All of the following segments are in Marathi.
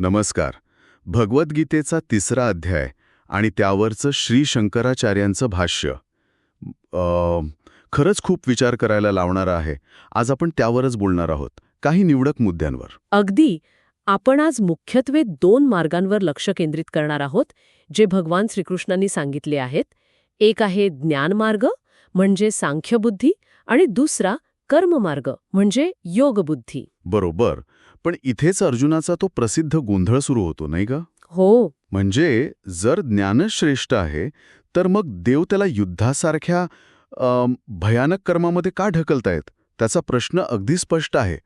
नमस्कार. भगवद्गीतेचा तिसरा अध्याय आणि त्यावरचं श्री शंकराचार्यांचं भाष्य. खरंच खूप विचार करायला लावणारं आहे. आज आपण त्यावरच बोलणार आहोत. काही निवडक मुद्द्यांवर. अगदी. आपण आज मुख्यत्वे दोन मार्गांवर लक्ष केंद्रित करणार आहोत जे भगवान श्रीकृष्णांनी सांगितले आहेत. एक आहे ज्ञानमार्ग म्हणजे सांख्यबुद्धी आणि दुसरा कर्ममार्ग म्हणजे योगबुद्धी. बरोबर. पण इथेच अर्जुनाचा तो प्रसिद्ध गोंधळ सुरू होतो नाही का? हो. म्हणजे जर ज्ञानच श्रेष्ठ आहे तर मग देव त्याला युद्धासारख्या भयानक कर्मामध्ये का ढकलतायत? त्याचा प्रश्न अगदी स्पष्ट आहे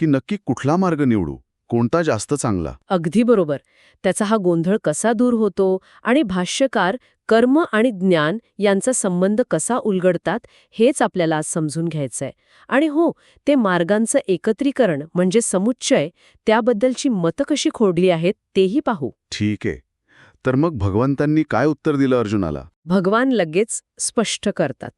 की नक्की कुठला मार्ग निवडू? कोणता जास्त चांगला? अगदी बरोबर. त्याचा हा गोंधळ कसा दूर होतो आणि भाष्यकार कर्म आणि ज्ञान यांचा संबंध कसा उलगडतात हेच आपल्याला आज समजून घ्यायचंय. आणि हो ते मार्गांचं एकत्रीकरण म्हणजे समुच्चय त्याबद्दलची मतं कशी खोडली आहेत तेही पाहू. ठीक आहे. तर मग भगवंतांनी काय उत्तर दिलं अर्जुनाला? भगवान लगेच स्पष्ट करतात.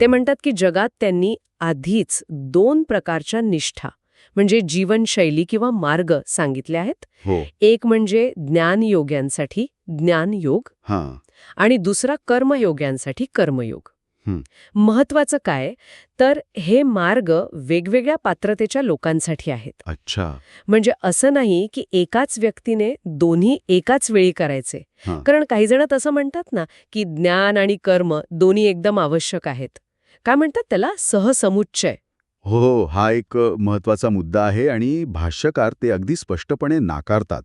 ते. म्हणतात की जगात त्यांनी आधीच दोन प्रकारच्या निष्ठा म्हणजे जीवनशैली किंवा मार्ग सांगितले आहेत. हो. एक म्हणजे ज्ञानयोग्यांसाठी ज्ञानयोग हां. आणि दुसरा कर्मयोग्यांसाठी कर्मयोग. महत्वाचं काय? तर हे मार्ग वेगवेगळ्या पात्रतेच्या लोकांसाठी आहेत. अच्छा. म्हणजे असं नाही की एकाच व्यक्तीने दोन्ही एकाच वेळी करायचे. कारण काही जण तसं म्हणतात ना की ज्ञान आणि कर्म दोन्ही एकदम आवश्यक आहेत. काय म्हणतात त्याला? सहसमुच्चय. हो हो हा एक महत्त्वाचा मुद्दा आहे आणि भाष्यकार ते अगदी स्पष्टपणे नाकारतात.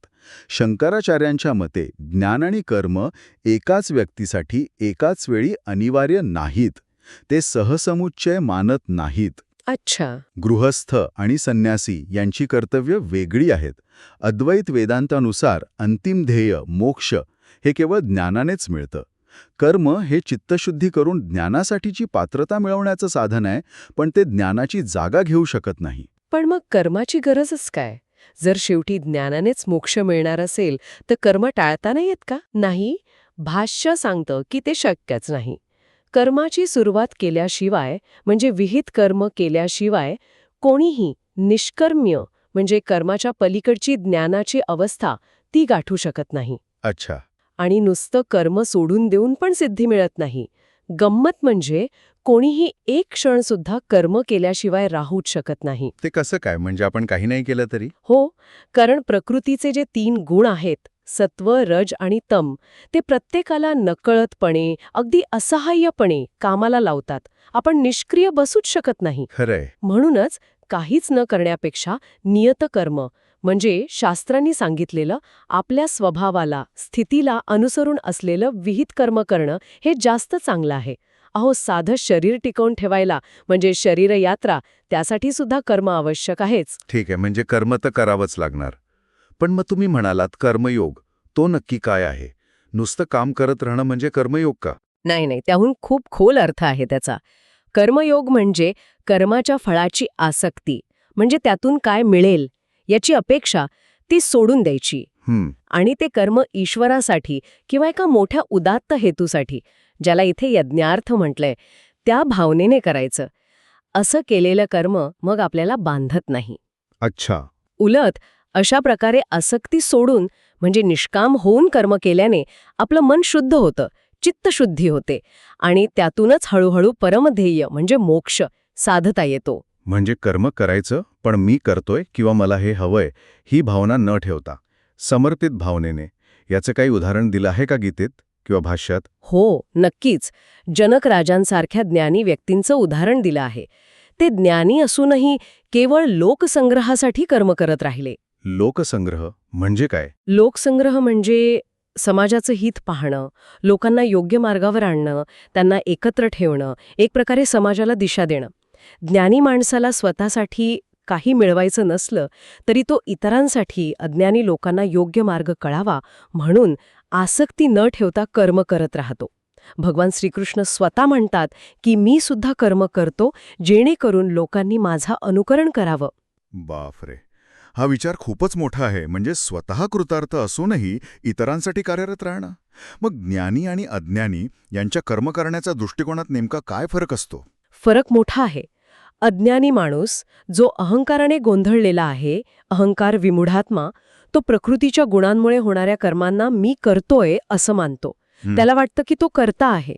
शंकराचार्यांच्या मते ज्ञान आणि कर्म एकाच व्यक्तीसाठी एकाच वेळी अनिवार्य नाहीत. ते सहसमुच्चय मानत नाहीत. अच्छा. गृहस्थ आणि संन्यासी यांची कर्तव्य वेगळी आहेत. अद्वैत वेदांतानुसार अंतिम ध्येय मोक्ष हे केवळ ज्ञानानेच मिळतं. कर्म हे चित्तशुद्धी करून ज्ञानासाठीची पात्रता मिळवण्याचं साधन आहे पण ते ज्ञानाची जागा घेऊ शकत नाही. पण मग कर्माची गरजच काय? जर शेवटी ज्ञानानेच मोक्ष मिळणार असेल तर कर्म टाळता नाही येत का? नाही. भाष्य सांगतं की ते शक्यच नाही. कर्माची सुरुवात केल्याशिवाय म्हणजे विहित कर्म केल्याशिवाय कोणीही निष्कर्म्य म्हणजे कर्माच्या पलीकडची ज्ञानाची अवस्था ती गाठू शकत नाही. अच्छा. आणि नुसतं कर्म सोडून देऊन पण सिद्धी मिळत नाही. गंमत म्हणजे कोणीही एक क्षण सुद्धा कर्म केल्याशिवाय राहूच शकत नाही. ते कसं काय? म्हणजे आपण काही नाही केलं तरी? हो कारण प्रकृतीचे जे तीन गुण आहेत सत्व रज आणि तम ते प्रत्येकाला नकळतपणे अगदी असहाय्यपणे कामाला लावतात. आपण निष्क्रिय बसूच शकत नाही. खरंय. म्हणूनच काहीच न करण्यापेक्षा नियत कर्म म्हणजे शास्त्रांनी सांगितलेलं आपल्या स्वभावाला स्थितीला अनुसरून असलेलं विहित कर्म करणं हे जास्त चांगलं आहे. अहो साधं शरीर टिकवून ठेवायला म्हणजे शरीरयात्रा त्यासाठी सुद्धा कर्म आवश्यक आहेच. ठीक आहे म्हणजे कर्म तर करावंच लागणार. पण मग तुम्ही म्हणालात कर्मयोग तो नक्की काय आहे? नुसतं काम करत राहणं म्हणजे कर्मयोग का? नाही नाही त्याहून खूप खोल अर्थ आहे त्याचा. कर्मयोग म्हणजे कर्माच्या फळाची आसक्ती म्हणजे त्यातून काय मिळेल? याची अपेक्षा ती सोडून द्यायची. आणि ते कर्म ईश्वरासाठी किंवा एका मोठ्या उदात्त हेतूसाठी ज्याला इथे यज्ञार्थ म्हटलंय त्या भावनेने करायचं. असं केलेलं कर्म मग आपल्याला बांधत नाही. अच्छा. उलट अशा प्रकारे आसक्ती सोडून म्हणजे निष्काम होऊन कर्म केल्याने आपलं मन शुद्ध होतं चित्तशुद्धी होते आणि त्यातूनच हळूहळू परमध्येय म्हणजे मोक्ष साधता येतो. म्हणजे कर्म करायचं? पण मी करतोय किंवा मला हे हवंय ही भावना न ठेवता. समर्पित भावनेने. याचं काही उदाहरण दिलं आहे का गीतेत? किंवा भाष्यात? हो नक्कीच. जनक राजांसारख्या ज्ञानी व्यक्तींचं उदाहरण दिलं आहे. ते ज्ञानी असूनही केवळ लोकसंग्रहासाठी कर्म करत राहिले. लोकसंग्रह म्हणजे काय? लोकसंग्रह म्हणजे समाजाचं हित पाहणं लोकांना योग्य मार्गावर आणणं त्यांना एकत्र ठेवणं एक प्रकारे समाजाला दिशा देणं. ज्ञानी माणसाला स्वतःसाठी काही मिळवायचं नसलं तरी तो इतरांसाठी अज्ञानी लोकांना योग्य मार्ग कळावा म्हणून आसक्ती न ठेवता कर्म करत राहतो. भगवान श्रीकृष्ण स्वतः म्हणतात की मी सुद्धा कर्म करतो जेणेकरून लोकांनी माझा अनुकरण करावं. बापरे! हा विचार खूपच मोठा आहे. म्हणजे स्वतः कृतार्थ असूनही इतरांसाठी कार्यरत राहणं? मग ज्ञानी आणि अज्ञानी यांच्या कर्म करण्याच्या दृष्टिकोनात नेमका काय फरक असतो? फरक मोठा आहे. अज्ञानी माणूस जो अहंकाराने गोंधळलेला आहे अहंकार विमुढात्मा तो प्रकृतीच्या गुणांमुळे होणाऱ्या कर्मांना मी करतोय असं मानतो. त्याला वाटतं की तो करता आहे.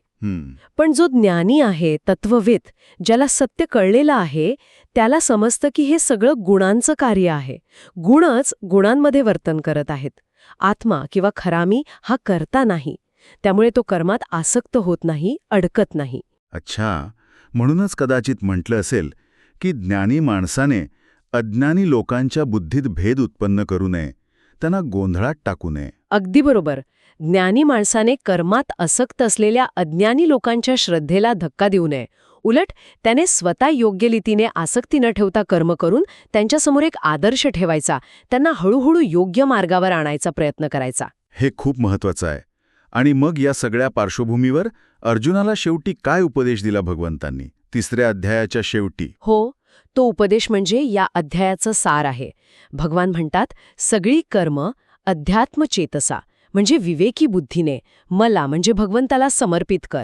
पण जो ज्ञानी आहे तत्ववेद ज्याला सत्य कळलेलं आहे त्याला समजतं की हे सगळं गुणांचं कार्य आहे. गुणच गुणांमध्ये वर्तन करत आहेत. आत्मा किंवा खरामी हा करता नाही. त्यामुळे तो कर्मात आसक्त होत नाही अडकत नाही. अच्छा. म्हणूनच कदाचित म्हटलं असेल की ज्ञानी माणसाने अज्ञानी लोकांच्या बुद्धीत भेद उत्पन्न करू नये त्यांना गोंधळात टाकू नये. अगदी बरोबर. ज्ञानी माणसाने कर्मात आसक्त असलेल्या अज्ञानी लोकांच्या श्रद्धेला धक्का देऊ नये. उलट त्याने स्वतः योग्य रीतीने आसक्ती न ठेवता कर्म करून त्यांच्यासमोर एक आदर्श ठेवायचा त्यांना हळूहळू योग्य मार्गावर आणायचा प्रयत्न करायचा. हे खूप महत्वाचं आहे. आणि मग या सगळ्या पार्श्वभूमीवर अर्जुनाला शेवटी काय उपदेश दिला भगवंतांनी? तिसऱ्या अध्यायाच्या शेवटी. हो तो उपदेश म्हणजे या अध्यायाचं सार आहे. भगवान म्हणतात सगळी कर्म अध्यात्मचेतसा म्हणजे विवेकी बुद्धीने मला म्हणजे भगवंताला समर्पित कर.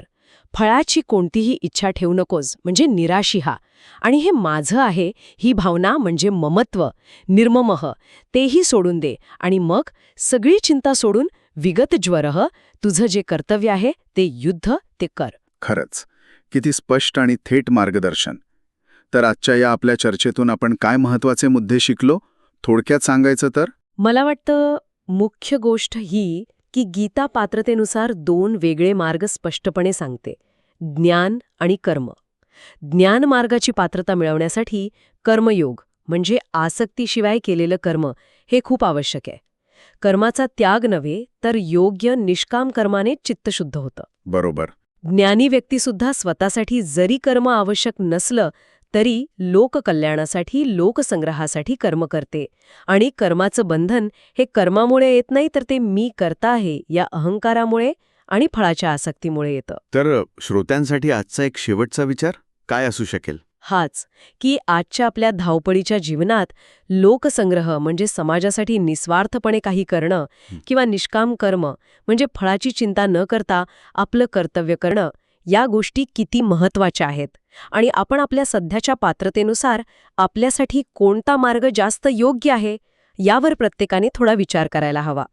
फळाची कोणतीही इच्छा ठेवू नकोस म्हणजे निराशी हा. आणि हे माझं आहे ही भावना म्हणजे ममत्व निर्ममह तेही सोडून दे. आणि मग सगळी चिंता सोडून विगत ज्वरह तुझं जे कर्तव्य आहे ते युद्ध ते कर. खरंच. किती स्पष्ट आणि थेट मार्गदर्शन. तर आजच्या या आपल्या चर्चेतून आपण काय महत्त्वाचे मुद्दे शिकलो थोडक्यात सांगायचं तर? मला वाटतं मुख्य गोष्ट ही की गीता पात्रतेनुसार दोन वेगळे मार्ग स्पष्टपणे सांगते. ज्ञान आणि कर्म. ज्ञान मार्गाची पात्रता मिळवण्यासाठी कर्मयोग म्हणजे आसक्तीशिवाय केलेलं कर्म हे खूप आवश्यक आहे. कर्माचा त्याग नव्हे तर योग्य निष्काम कर्माने चित्तशुद्ध होतं. बरोबर. ज्ञानी व्यक्तीसुद्धा स्वतःसाठी जरी कर्म आवश्यक नसलं तरी लोककल्याणासाठी लोकसंग्रहासाठी कर्म करते. आणि कर्माचं बंधन हे कर्मामुळे येत नाही तर ते मी करता आहे या अहंकारामुळे आणि फळाच्या आसक्तीमुळे येतं. तर श्रोत्यांसाठी आजचा एक शेवटचा विचार? काय असू शकेल? हाच की आजच्या आपल्या धावपळीच्या जीवनात लोकसंग्रह म्हणजे समाजासाठी निस्वार्थपणे काही करणं किंवा निष्काम कर्म म्हणजे फळाची चिंता न करता आपलं कर्तव्य करणं या गोष्टी किती महत्त्वाच्या आहेत. आणि आपण आपल्या सध्याच्या पात्रतेनुसार आपल्यासाठी कोणता मार्ग जास्त योग्य आहे यावर प्रत्येकाने थोडा विचार करायला हवा.